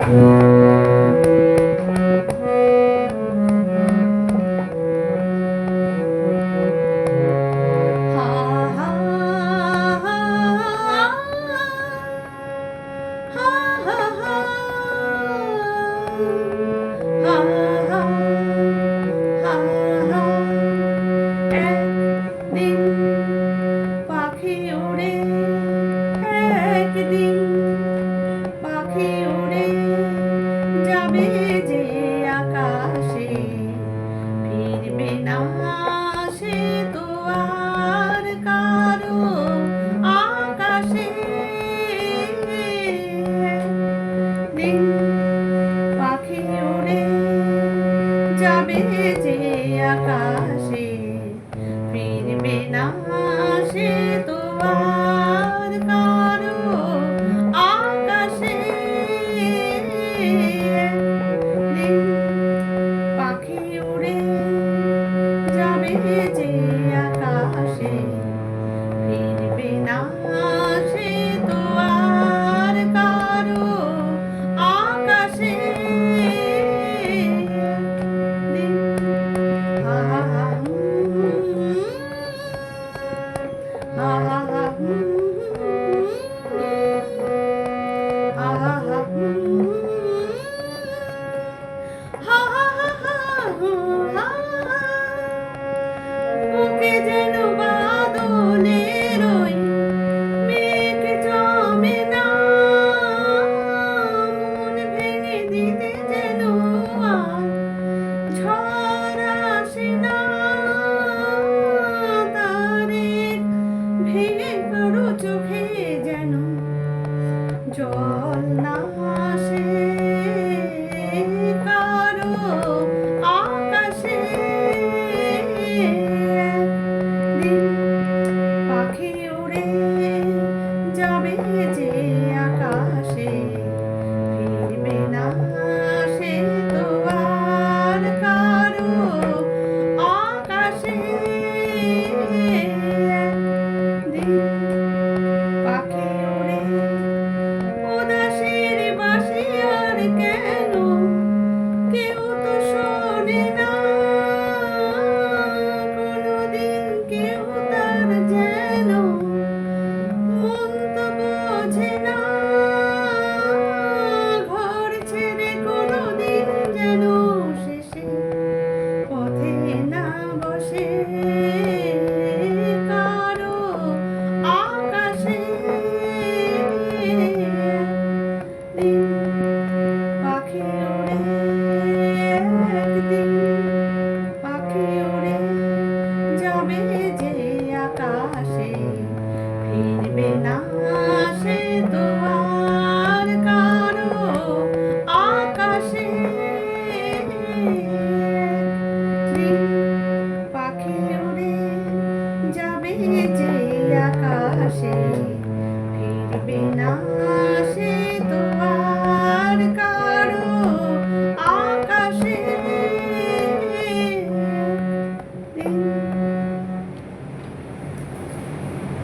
Thank mm -hmm. you. নামাসে তোয়ার কারও আকাশে। পাখি উড়ে যাবে যে আকাশে। ফিরবে না সে তোয়ার Maharaj. 그렇죠. পাখি উড়ে যাবে যে আকাশে ফিরবে না